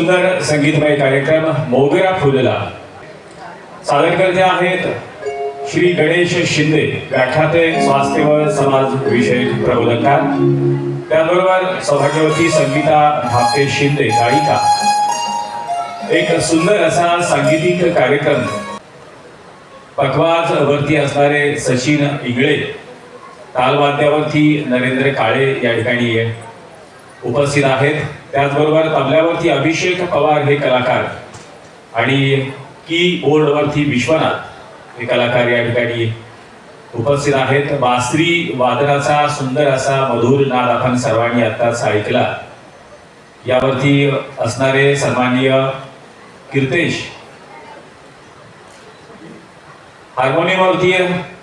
सुंदर संगीतमय कार्यक्रम मोगरा फुलला. सादरकर्ते आहेत श्री गणेश शिंदे व्याख्याते स्वास्थ्य व समाज विषयक प्रबोधकार त्याबरोबर सौभाग्यवती संगीता भापे शिंदे गायिका. एक सुंदर असा सांगीतिक कार्यक्रम पखवाज वरती असणारे सचिन इंगळे तालवाद्यावरती नरेंद्र काळे या ठिकाणी उपस्थित आहेत. त्याचबरोबर तबल्यावरती अभिषेक पवार हे कलाकार आणि की बोर्डवरती विश्वनाथ हे कलाकार या ठिकाणी उपस्थित आहेत. बासरी वादनाचा सुंदर असा मधुर नाद आपण सर्वांनी आत्ताच ऐकला. यावरती असणारे सन्माननीय कीर्तेश. हार्मोनियमवरती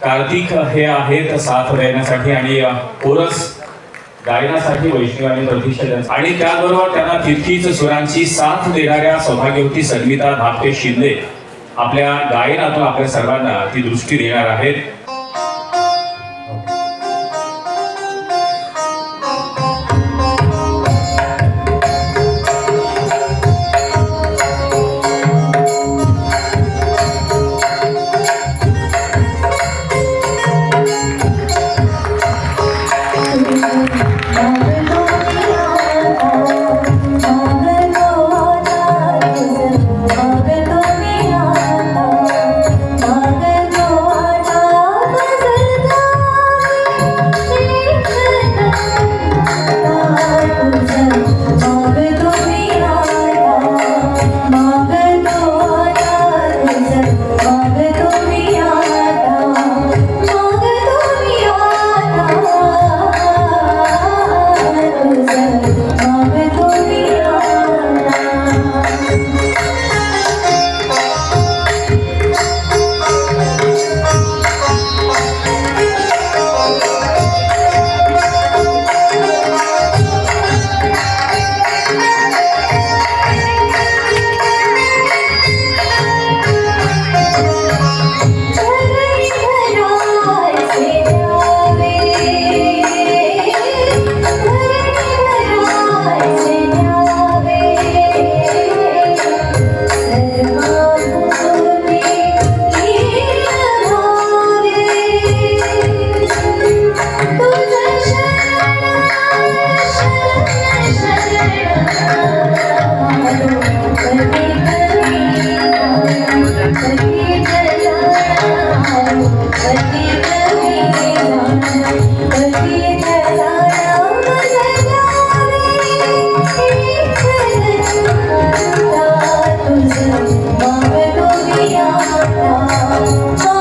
कार्तिक हे आहेत साथ देण्यासाठी आणि कोरस गायनासाठी वैष्णवाने आणि प्रतिष्ठा आणि त्याचबरोबर त्यांना तितकीच सुरांची साथ देणाऱ्या सौभाग्यवती संगीता धापे शिंदे. आपल्या गायनातून आपल्या सर्वांना ती दृष्टी देणार आहेत. Let. 我